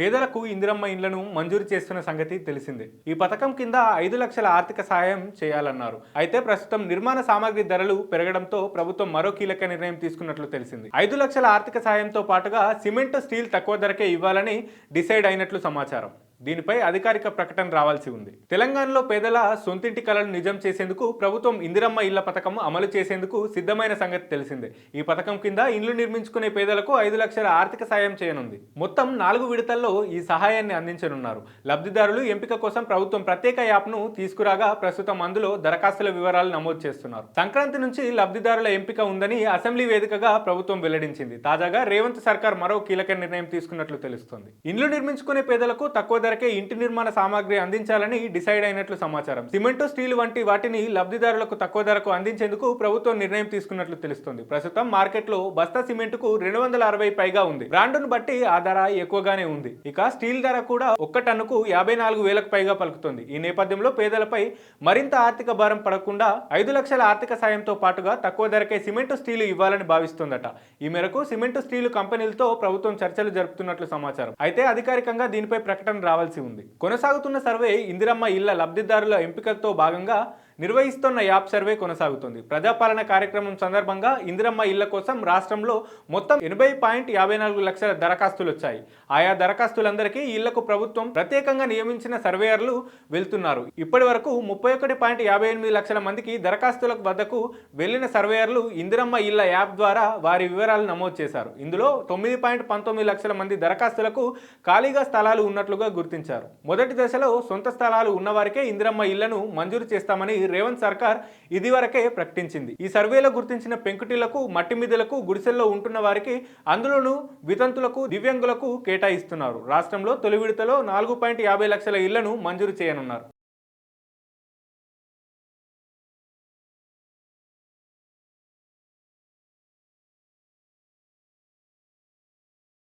పేదలకు ఇందిరమ్మ ఇండ్లను మంజూరు చేస్తున్న సంగతి తెలిసిందే. ఈ పథకం కింద ఐదు లక్షల ఆర్థిక సాయం చేయాలన్నారు. అయితే ప్రస్తుతం నిర్మాణ సామాగ్రి ధరలు పెరగడంతో ప్రభుత్వం మరో కీలక నిర్ణయం తీసుకున్నట్లు తెలిసింది. ఐదు లక్షల ఆర్థిక సాయంతో పాటుగా సిమెంట్ స్టీల్ తక్కువ ధరకే ఇవ్వాలని డిసైడ్ అయినట్లు సమాచారం. దీనిపై అధికారిక ప్రకటన రావాల్సి ఉంది. తెలంగాణలో పేదల సొంతింటి కళలు నిజం చేసేందుకు ప్రభుత్వం ఇందిరమ్మ ఇళ్ళ పథకం అమలు చేసేందుకు సిద్ధమైన సంగతి తెలిసిందే. ఈ పథకం కింద ఇండ్లు నిర్మించుకునే పేదలకు ఐదు లక్షల ఆర్థిక సాయం చేయనుంది. మొత్తం నాలుగు విడతల్లో ఈ సహాయాన్ని అందించనున్నారు. లబ్ధిదారులు ఎంపిక కోసం ప్రభుత్వం ప్రత్యేక యాప్ను తీసుకురాగా ప్రస్తుతం అందులో దరఖాస్తుల వివరాలు నమోదు చేస్తున్నారు. సంక్రాంతి నుంచి లబ్ధిదారుల ఎంపిక ఉందని అసెంబ్లీ వేదికగా ప్రభుత్వం వెల్లడించింది. తాజాగా రేవంత్ సర్కార్ మరో కీలక నిర్ణయం తీసుకున్నట్లు తెలుస్తోంది. ఇండ్లు నిర్మించుకునే పేదలకు తక్కువ ధరకే ఇంటి నిర్మాణ సామాగ్రి అందించాలని డిసైడ్ అయినట్లు సమాచారం. సిమెంటు స్టీల్ వంటి వాటిని లబ్ధిదారులకు తక్కువ ధరకు అందించేందుకు ప్రభుత్వం నిర్ణయం తీసుకున్నట్లు తెలుస్తుంది. ప్రస్తుతం మార్కెట్లో బస్తా సిమెంటుకు రెండు వందల అరవై పైగా ఉంది. బ్రాండును బట్టి ఆ ధర ఎక్కువగానే ఉంది. ఇక స్టీల్ ధర కూడా ఒక్క టన్నుకు యాభై నాలుగు వేలకు పైగా పలుకుతుంది. ఈ నేపథ్యంలో పేదలపై మరింత ఆర్థిక భారం పడకుండా ఐదు లక్షల ఆర్థిక సాయంతో పాటుగా తక్కువ ధరకే సిమెంటు స్టీలు ఇవ్వాలని భావిస్తోందట. ఈ మేరకు సిమెంటు స్టీలు కంపెనీలతో ప్రభుత్వం చర్చలు జరుపుతున్నట్లు సమాచారం. అయితే అధికారికంగా దీనిపై ప్రకటన రావాలి రావాల్సి ఉంది. కొనసాగుతున్న సర్వే ఇందిరమ్మ ఇళ్ళ లబ్ధిదారుల ఎంపికతో భాగంగా నిర్వహిస్తున్న యాప్ సర్వే కొనసాగుతుంది. ప్రజాపాలన కార్యక్రమం సందర్భంగా ఇందిరమ్మ ఇళ్ళ కోసం రాష్ట్రంలో మొత్తం ఎనభై పాయింట్ యాభై నాలుగు లక్షల దరఖాస్తులు వచ్చాయి ఆయా దరఖాస్తులందరికీ ఇళ్ళకు ప్రభుత్వం ప్రత్యేకంగా నియమించిన సర్వేయర్లు వెళ్తున్నారు. ఇప్పటి వరకు ముప్పై ఒకటి పాయింట్ యాభై ఎనిమిది లక్షల మందికి దరఖాస్తుల వద్దకు వెళ్ళిన సర్వేయర్లు ఇందిరమ్మ ఇళ్ళ యాప్ ద్వారా వారి వివరాలు నమోదు చేశారు. ఇందులో తొమ్మిది పాయింట్ పంతొమ్మిది లక్షల మంది దరఖాస్తులకు ఖాళీగా స్థలాలు ఉన్నట్లుగా గుర్తించారు. మొదటి దశలో సొంత స్థలాలు ఉన్నవారికే ఇందిరమ్మ ఇళ్ళను మంజూరు చేస్తామని రేవంత్ సర్కార్ ఇదివరకే ప్రకటించింది. ఈ సర్వేలో గుర్తించిన పెంకుటిలకు మట్టిమిదలకు గుడిసెల్లో ఉంటున్న వారికి అందులోనూ వితంతులకు దివ్యాంగులకు కేటాయిస్తున్నారు. రాష్ట్రంలో తొలి విడతలో నాలుగు పాయింట్ యాభై లక్షల ఇళ్ళను మంజూరు చేయనున్నారు.